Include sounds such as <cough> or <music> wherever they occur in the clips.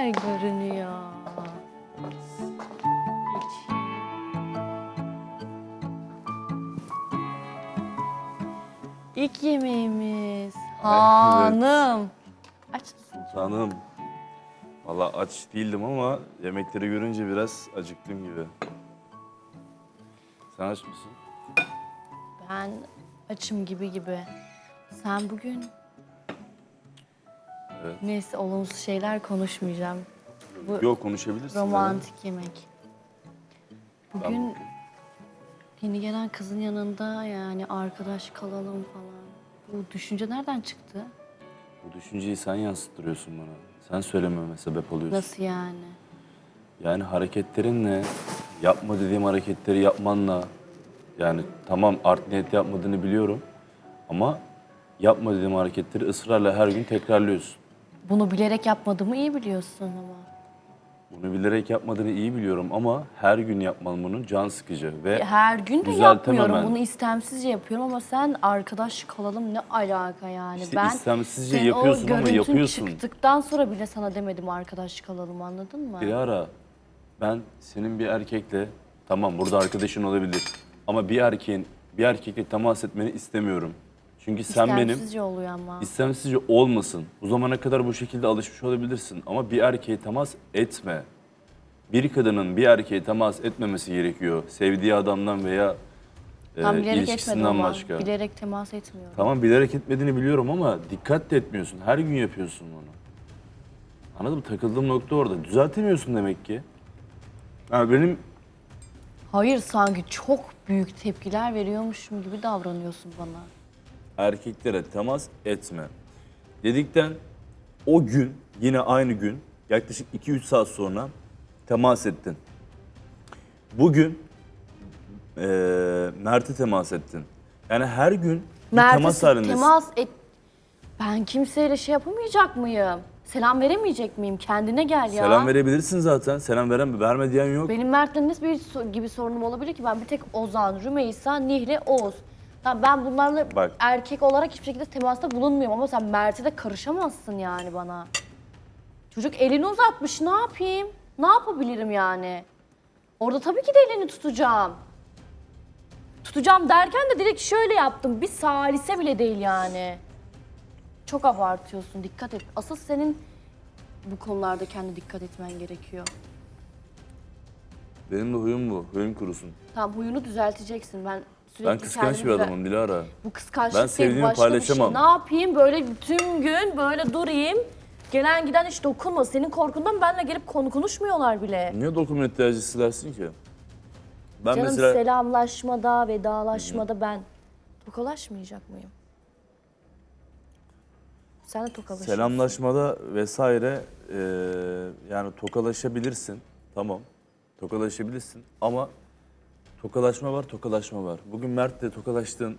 güzel görünüyor. Hiç. İlk yemeğimiz. Hanım. Aç mısın? Tanım. Valla aç değildim ama yemekleri görünce biraz acıktım gibi. Sen aç mısın? Ben açım gibi gibi. Sen bugün... Evet. Neyse olumsuz şeyler konuşmayacağım. Bu Yok konuşabilirsin. romantik yemek. Bugün yeni gelen kızın yanında yani arkadaş kalalım falan. Bu düşünce nereden çıktı? Bu düşünceyi sen yansıttırıyorsun bana. Sen söylememe sebep oluyorsun. Nasıl yani? Yani hareketlerinle, yapma dediğim hareketleri yapmanla, yani tamam art niyet yapmadığını biliyorum ama yapma dediğim hareketleri ısrarla her gün tekrarlıyorsun. Bunu bilerek yapmadığımı iyi biliyorsun ama. Bunu bilerek yapmadığını iyi biliyorum ama her gün yapman bunun can sıkıcı ve Her gün de Düzeltemem yapmıyorum. ben. Bunu istemsizce yapıyorum ama sen arkadaş kalalım ne alaka yani? İşte ben istemsizce senin yapıyorsun o ama görüntün yapıyorsun. çıktıktan sonra bile sana demedim arkadaş kalalım anladın mı? Dilara, ben senin bir erkekle, tamam burada arkadaşın olabilir ama bir erkeğin bir erkekle temas etmeni istemiyorum. Çünkü sen benim İstemsizce oluyor ama. istemsizce olmasın. Bu zamana kadar bu şekilde alışmış olabilirsin ama bir erkeğe temas etme. Bir kadının bir erkeğe temas etmemesi gerekiyor. Sevdiği adamdan veya e, Tam bilerek etmedim ilişkisinden ama. başka. Bilerek temas etmiyorum. Tamam bilerek etmediğini biliyorum ama dikkat de etmiyorsun. Her gün yapıyorsun bunu. Anladın mı? Takıldığım nokta orada. Düzeltemiyorsun demek ki. Ha, benim Hayır sanki çok büyük tepkiler veriyormuşum gibi davranıyorsun bana. Erkeklere temas etme. Dedikten o gün yine aynı gün yaklaşık 2-3 saat sonra temas ettin. Bugün eee Mert'e temas ettin. Yani her gün bir Mert'e temas halindesin. temas et... Ben kimseyle şey yapamayacak mıyım? Selam veremeyecek miyim? Kendine gel ya. Selam verebilirsin zaten. Selam veren verme diyen yok. Benim Mert'le nasıl bir so- gibi sorunum olabilir ki? Ben bir tek Ozan, Rümeysa, Nihri, Oğuz. Tamam ben bunlarla Bak. erkek olarak hiçbir şekilde temasta bulunmuyorum ama sen Mert'e de karışamazsın yani bana. Çocuk elini uzatmış ne yapayım? Ne yapabilirim yani? Orada tabii ki de elini tutacağım. Tutacağım derken de direkt şöyle yaptım. Bir salise bile değil yani. Çok abartıyorsun. Dikkat et. Asıl senin bu konularda kendi dikkat etmen gerekiyor. Benim de huyum bu. Huyum kurusun. Tamam huyunu düzelteceksin. Ben sürekli Ben kıskanç bir adamım Dilara. Bu kıskançlık Ben değil, sevdiğimi bir paylaşamam. Şey. Ne yapayım böyle tüm gün böyle durayım. Gelen giden hiç dokunma. Senin korkundan benimle gelip konu konuşmuyorlar bile. Niye doküment tercih silersin ki? Ben Canım mesela selamlaşmada, vedalaşmada ben tokalaşmayacak mıyım? Sen de tokalaşıyorsun. selamlaşmada vesaire eee, yani tokalaşabilirsin. Tamam. Tokalaşabilirsin ama tokalaşma var, tokalaşma var. Bugün Mert'le tokalaştığın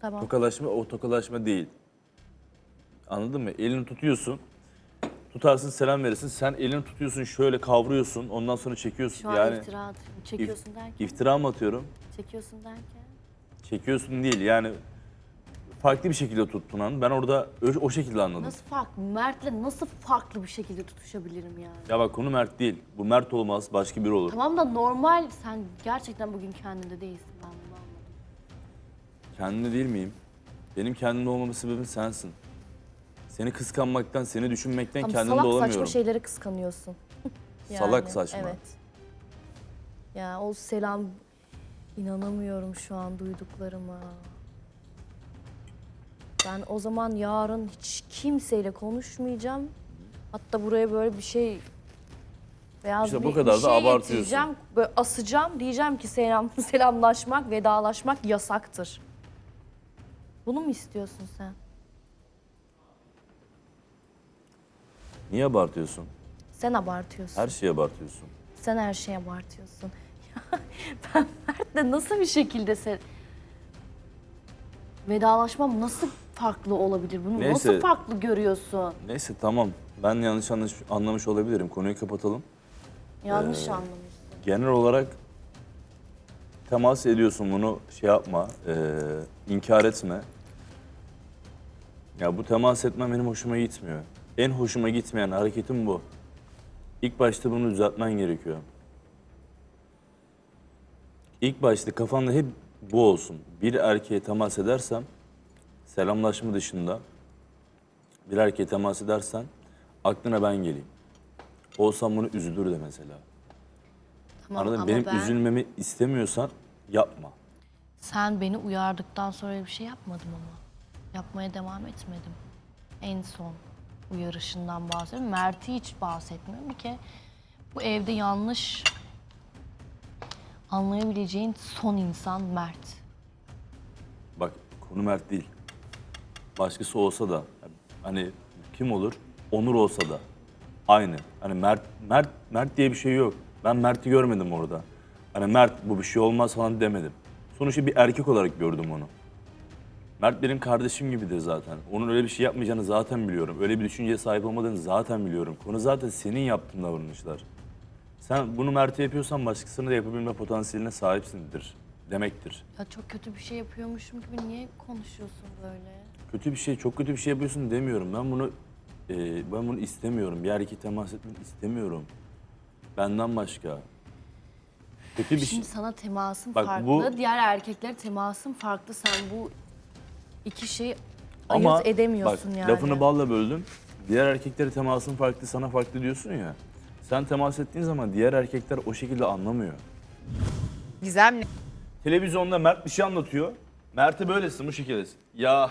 Tamam. tokalaşma o tokalaşma değil. Anladın mı? Elini tutuyorsun. Tutarsın selam verirsin. Sen elini tutuyorsun şöyle kavruyorsun. Ondan sonra çekiyorsun. Şu an yani iftira atıyorum. Çekiyorsun derken. iftira mı atıyorum? Çekiyorsun derken. Çekiyorsun değil yani farklı bir şekilde tuttun an. Ben orada ö- o şekilde anladım. Nasıl farklı? Mert'le nasıl farklı bir şekilde tutuşabilirim yani? Ya bak konu Mert değil. Bu Mert olmaz başka biri olur. Tamam da normal sen gerçekten bugün kendinde değilsin ben bunu anladım. Kendimde değil miyim? Benim kendimde olmamın sebebin sensin. Seni kıskanmaktan, seni düşünmekten Tam kendimde salak olamıyorum. saçma şeyleri kıskanıyorsun. <laughs> Salak saçma. Evet. Ya o selam inanamıyorum şu an duyduklarıma. Ben o zaman yarın hiç kimseyle konuşmayacağım. Hatta buraya böyle bir şey beyaz İşte bir, bu kadar bir da şey abartıyorsun. getireceğim. Böyle asacağım. Diyeceğim ki selam, <laughs> selamlaşmak, vedalaşmak yasaktır. Bunu mu istiyorsun sen? Niye abartıyorsun? Sen abartıyorsun. Her şeyi abartıyorsun. Sen her şeye abartıyorsun. Ya <laughs> ben Mert'le nasıl bir şekilde sen... Vedalaşmam nasıl farklı olabilir? Bunu Neyse. nasıl farklı görüyorsun? Neyse tamam. Ben yanlış anlaş- anlamış olabilirim. Konuyu kapatalım. Yanlış Ee, anlamışsın. Genel olarak temas ediyorsun bunu şey yapma, eee, inkar etme. Ya bu temas etmem benim hoşuma gitmiyor. En hoşuma gitmeyen hareketim bu. İlk başta bunu düzeltmen gerekiyor. İlk başta kafanda hep bu olsun. Bir erkeğe temas edersem, selamlaşma dışında bir erkeğe temas edersen aklına ben geleyim. Olsam bunu üzülür de mesela. Tamam Anladın mı? ama Benim ben üzülmemi istemiyorsan yapma. sen beni uyardıktan sonra öyle bir şey yapmadım ama. Yapmaya devam etmedim. En son uyarışından bahsediyorum. Mert'i hiç bahsetmiyorum. Bir kere bu evde yanlış anlayabileceğin son insan Mert. Bak konu Mert değil. Başkası olsa da hani kim olur? Onur olsa da aynı. Hani Mert Mert Mert diye bir şey yok. Ben Mert'i görmedim orada. Hani Mert bu bir şey olmaz falan demedim. Sonuçta bir erkek olarak gördüm onu. Mert benim kardeşim gibidir zaten. Onun öyle bir şey yapmayacağını zaten biliyorum. Öyle bir düşünceye sahip olmadığını zaten biliyorum. Konu zaten senin yaptığın davranışlar. Sen bunu Mert'e yapıyorsan başkasına da yapabilme potansiyeline sahipsindir demektir. Ya çok kötü bir şey yapıyormuşum gibi niye konuşuyorsun böyle? Kötü bir şey, çok kötü bir şey yapıyorsun demiyorum. Ben bunu e, ben bunu istemiyorum. Bir erkeğe temas etmek istemiyorum. Benden başka. Kötü bir şey. Şimdi sana temasın Bak farklı, bu- diğer erkeklere temasın farklı. Sen bu iki şeyi Ama ayırt edemiyorsun bak, yani. lafını balla böldüm. Diğer erkeklere temasın farklı, sana farklı diyorsun ya. Sen temas ettiğin zaman diğer erkekler o şekilde anlamıyor. Gizemli. Televizyonda Mert bir şey anlatıyor. Mert'e böylesin, bu şekildesin. Ya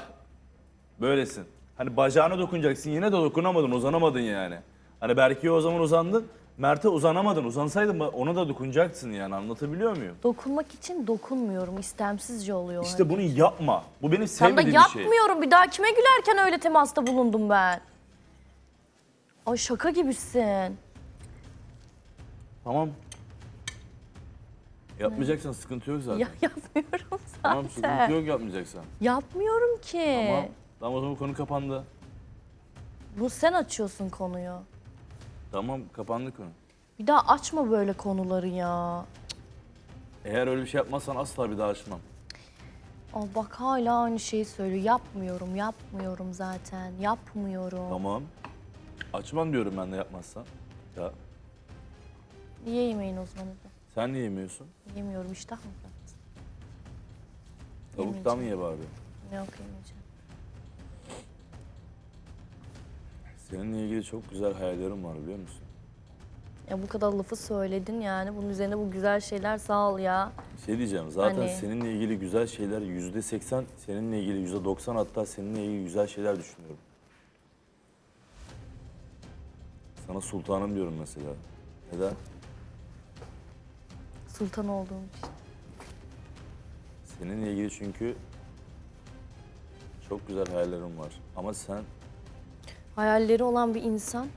böylesin. Hani bacağına dokunacaksın, yine de dokunamadın, uzanamadın yani. Hani Berke'ye o zaman uzandın, Mert'e uzanamadın. Uzansaydın ona da dokunacaksın yani anlatabiliyor muyum? Dokunmak için dokunmuyorum. istemsizce oluyor. İşte bunu yapma. Bu benim Tam da sevmediğim bir şey. yapmıyorum. Bir daha kime gülerken öyle temasta bulundum ben. Ay şaka gibisin. Tamam. Yapmayacaksan sıkıntı yok zaten. Ya <laughs> yapmıyorum zaten. Tamam sıkıntı yok yapmayacaksan. Yapmıyorum ki. Tamam. Tamam o zaman konu kapandı. Bu sen açıyorsun konuyu. Tamam kapandı konu. Bir daha açma böyle konuları ya. Eğer öyle bir şey yapmazsan asla bir daha açmam. Aa, bak hala aynı şeyi söylüyor. Yapmıyorum, yapmıyorum zaten. Yapmıyorum. Tamam. Açmam diyorum ben de yapmazsan. Ya Niye yemeyin o zaman hadi? sen niye yemiyorsun? Yemiyorum iştah mı? Tavuktan mı ye bari? Yok yemeyeceğim. Seninle ilgili çok güzel hayallerim var biliyor musun? Ya bu kadar lafı söyledin yani. Bunun üzerine bu güzel şeyler sağ ol ya. Bir şey diyeceğim. Zaten Hani- seninle ilgili güzel şeyler yüzde seksen, seninle ilgili yüzde doksan hatta seninle ilgili güzel şeyler düşünüyorum. Sana sultanım diyorum mesela. Neden? Sultan olduğum için. Seninle ilgili çünkü çok güzel hayallerim var. Ama sen Hayalleri olan bir insan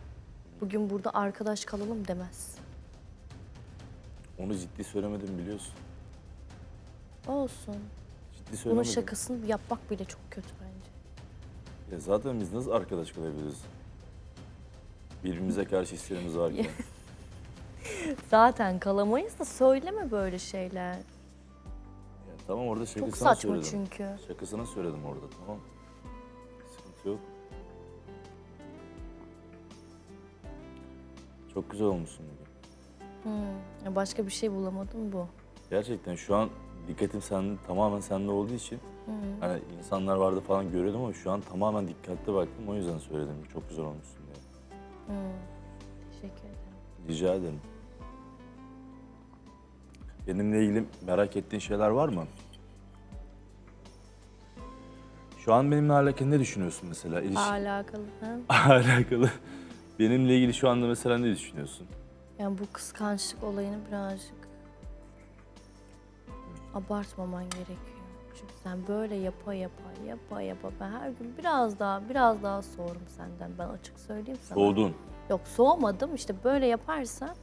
bugün burada arkadaş kalalım demez. onu ciddi söylemedim biliyorsun. Olsun. Ciddi Bunun söylemedim. şakasını yapmak bile çok kötü bence. Ya zaten biz nasıl arkadaş kalabiliriz? Birbirimize karşı hislerimiz varken. <laughs> Zaten kalamayız da söyleme böyle şeyler. Ya tamam orada şakasına Çok saçma söyledim. çünkü. Şakasına söyledim orada tamam. Çok güzel olmuşsun bugün. Ya başka bir şey bulamadım bu. Gerçekten şu an dikkatim sen tamamen sende olduğu için hani insanlar vardı falan görüyordum ama şu an tamamen dikkatli baktım o yüzden söyledim. Çok güzel olmuşsun diye. Teşekkür ederim. Rica ederim. Benimle ilgili merak ettiğin şeyler var mı? Şu an benimle alakalı ne düşünüyorsun mesela? İliş... Alakalı. <laughs> Alakalı. Benimle ilgili şu anda mesela ne düşünüyorsun? Yani bu kıskançlık olayını birazcık abartmaman gerekiyor. Çünkü sen böyle yapa yapa yapa yapa ben her gün biraz daha biraz daha soğurum senden. Ben açık söyleyeyim sana. Soğudun. Yok soğumadım işte böyle yaparsan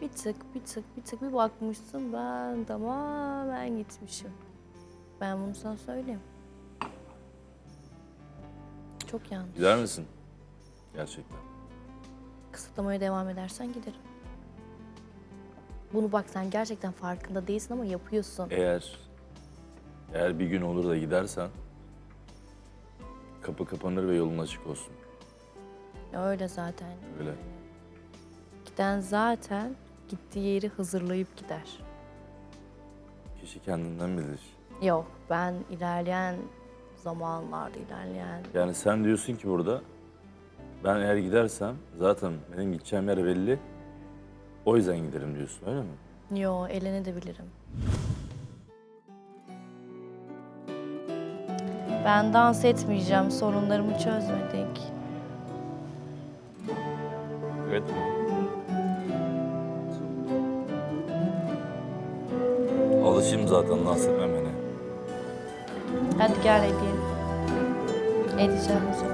bir tık bir tık bir tık bir bakmışsın ben tamamen gitmişim. Ben bunu sana söyleyeyim. Çok yanlış. Gider misin? Gerçekten. Kısıtlamaya devam edersen giderim. Bunu bak sen gerçekten farkında değilsin ama yapıyorsun. Eğer eğer bir gün olur da gidersen kapı kapanır ve yolun açık olsun. Öyle zaten. Öyle. ilkten zaten gittiği yeri hazırlayıp gider. Kişi kendinden bilir. Yok ben ilerleyen zamanlarda ilerleyen Yani sen diyorsun ki burada ben eğer gidersem zaten benim gideceğim yer belli. O yüzden giderim diyorsun öyle mi? Yo bilirim. Ben dans etmeyeceğim. Sorunlarımı çözmedik. Evet. Alışayım zaten dans etmemene. Hadi gel edeyim. Edeceğim bu sefer.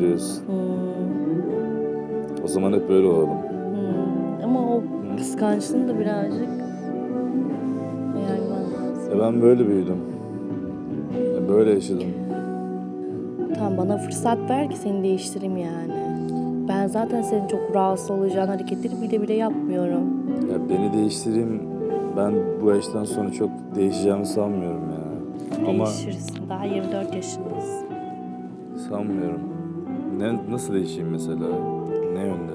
Deriz. Hmm. O zaman hep böyle olalım. Hmm, Ama o kıskançlığın da birazcık yayman lazım. E ben böyle büyüdüm. E böyle yaşadım. Tamam bana fırsat ver ki seni değiştireyim yani. Ben zaten senin çok rahatsız olacağın hareketleri bile bile yapmıyorum. Ya beni değiştireyim. Ben bu yaştan sonra çok değişeceğimi sanmıyorum ya. Ama Değişirsin. Daha 24 yaşındasın. sanmıyorum. Ne, nasıl değişeyim mesela? Ne yönde?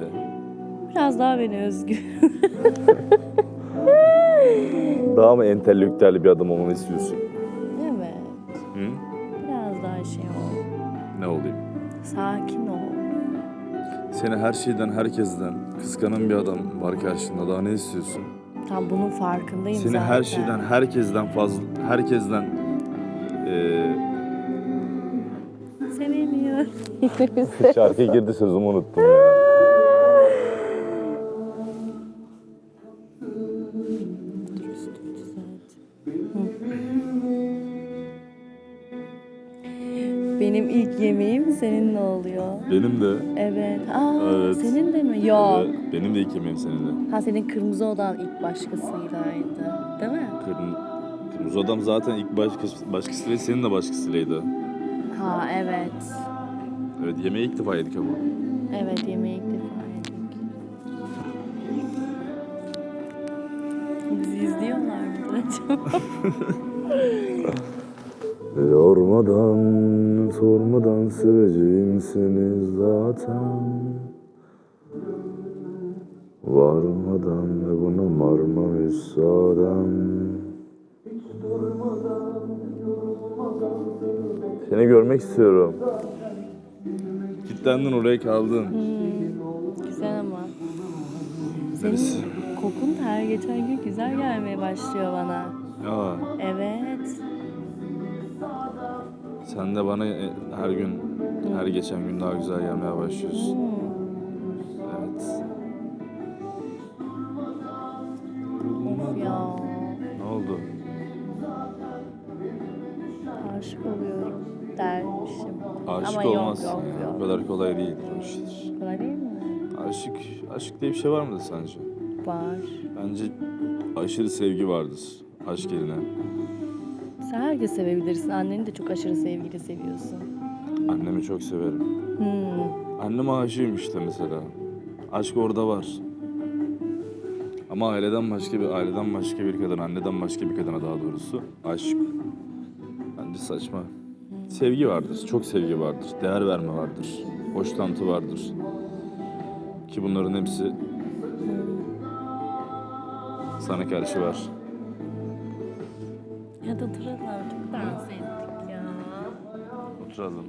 Biraz daha beni özgür. <laughs> Daha mı entelektüel bir adam olmanı istiyorsun? Evet. Hı? Biraz daha şey ol. Ne olayım? Sakin ol. Seni her şeyden, herkesten kıskanan bir adam var karşında. Daha ne istiyorsun? Tam bunun farkındayım Seni zaten. her şeyden, herkesten fazla, herkesten eee Sevemiyor. şarkı girdi sözümü unuttum ya. Benim ilk yemeğim seninle oluyor. Benim de. Evet. Aa, Evet. senin de mi? Yok. Evet, benim de ilk yemeğim seninle. Ha senin kırmızı odan ilk başkasıylaydı. Değil mi? Kırm Kırmızı adam zaten ilk başkası, başkasıyla senin de başkasıylaydı. Ha evet. Evet yemeği ilk defa yedik ama. Evet yemeği ilk defa yedik. Bizi izliyorlar mıdır acaba? <laughs> Yormadan, sormadan seveceğim seni zaten. Varmadan ve buna varma müsaaden. Seni görmek istiyorum. Kitlendin oraya kaldın. Güzel ama. Senin Neresi? kokun da her geçen gün güzel gelmeye başlıyor bana. Ya Evet. sen de bana e, her gün, her geçen gün daha güzel gelmeye başlıyorsun. Evet. Of ya. Ne oldu? Aşık oluyorum dermişim. Aşık Ama yok, olmazsın yok, ya. yok. O kadar kolay değil o işler. Kolay değil mi? Aşık, aşk diye bir şey var mıdır sence? Var. Bence aşırı sevgi vardır aşk yerine. Sen herkes sevebilirsin. Anneni de çok aşırı sevgili seviyorsun. Annemi çok severim. Hmm. Anneme aşığım işte mesela. Aşk orada var. Ama aileden başka bir aileden başka bir kadın, anneden başka bir kadına daha doğrusu aşk bence saçma. Sevgi vardır, çok sevgi vardır, değer verme vardır, hoşlantı vardır. Ki bunların hepsi sana karşı var. Ya da oturalım. Çok dans ettik ya. Oturalım.